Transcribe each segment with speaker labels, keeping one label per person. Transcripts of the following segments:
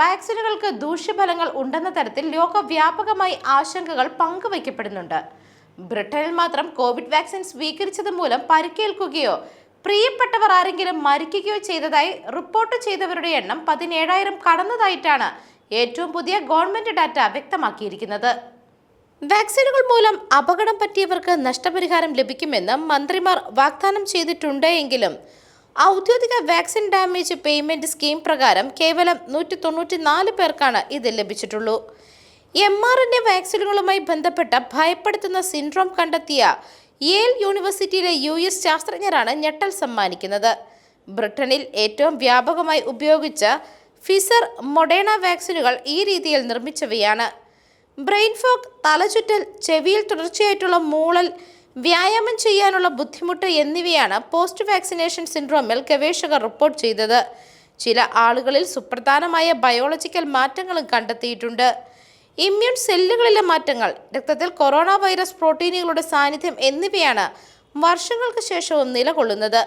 Speaker 1: വാക്സിനുകൾക്ക് ദൂഷ്യഫലങ്ങൾ ഉണ്ടെന്ന തരത്തിൽ ലോകവ്യാപകമായി ആശങ്കകൾ പങ്കുവയ്ക്കപ്പെടുന്നുണ്ട്. ബ്രിട്ടനിൽ മാത്രം കോവിഡ് വാക്സിൻ സ്വീകരിച്ചത് മൂലം പരിക്കേൽക്കുകയോ പ്രിയപ്പെട്ടവർ ആരെങ്കിലും മരിക്കുകയോ ചെയ്തതായി റിപ്പോർട്ട് ചെയ്തവരുടെ എണ്ണം പതിനേഴായിരം കടന്നതായിട്ടാണ് ഏറ്റവും പുതിയ ഗവൺമെന്റ് ഡാറ്റ വ്യക്തമാക്കിയിരിക്കുന്നത്. വാക്സിനുകൾ മൂലം അപകടം പറ്റിയവർക്ക് നഷ്ടപരിഹാരം ലഭിക്കുമെന്ന് മന്ത്രിമാർ വാഗ്ദാനം ചെയ്തിട്ടുണ്ട് എങ്കിലും ഔദ്യോഗിക വാക്സിൻ ഡാമേജ് പേയ്മെന്റ് സ്കീം പ്രകാരം കേവലം നൂറ്റി തൊണ്ണൂറ്റി നാല് പേർക്കാണ് ഇത് ലഭിച്ചിട്ടുള്ളൂ. എം ആർ എൻ എ വാക്സിനുകളുമായി ബന്ധപ്പെട്ട ഭയപ്പെടുത്തുന്ന സിൻഡ്രോം കണ്ടെത്തിയ യേൽ യൂണിവേഴ്സിറ്റിയിലെ യു എസ് ശാസ്ത്രജ്ഞരാണ് ഞെട്ടൽ സമ്മാനിക്കുന്നത്. ബ്രിട്ടനിൽ ഏറ്റവും വ്യാപകമായി ഉപയോഗിച്ച ഫിസർ മൊഡേണ വാക്സിനുകൾ ഈ രീതിയിൽ നിർമ്മിച്ചവയാണ്. ബ്രെയിൻ ഫോഗ് തലചുറ്റൽ ചെവിയിൽ തുടർച്ചയായിട്ടുള്ള മൂളൽ വ്യായാമം ചെയ്യാനുള്ള ബുദ്ധിമുട്ട് എന്നിവയാണ് പോസ്റ്റ് വാക്സിനേഷൻ സിൻഡ്രോമിൽ ഗവേഷകർ റിപ്പോർട്ട് ചെയ്തത്. ചില ആളുകളിൽ സുപ്രധാനമായ ബയോളജിക്കൽ മാറ്റങ്ങളും കണ്ടെത്തിയിട്ടുണ്ട്. ഇമ്മ്യൂൺ സെല്ലുകളിലെ മാറ്റങ്ങൾ രക്തത്തിൽ കൊറോണ വൈറസ് പ്രോട്ടീനുകളുടെ സാന്നിധ്യം എന്നിവയാണ് വർഷങ്ങൾക്ക് ശേഷവും നിലകൊള്ളുന്നത്.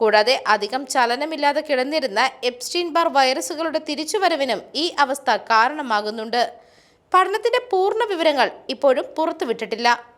Speaker 1: കൂടാതെ അധികം ചലനമില്ലാതെ കിടന്നിരുന്ന എപ്സ്റ്റീൻ ബാർ വൈറസുകളുടെ തിരിച്ചുവരവിനും ഈ അവസ്ഥ കാരണമാകുന്നുണ്ട്. പഠനത്തിന്റെ പൂർണ വിവരങ്ങൾ ഇപ്പോഴും പുറത്തുവിട്ടിട്ടില്ല.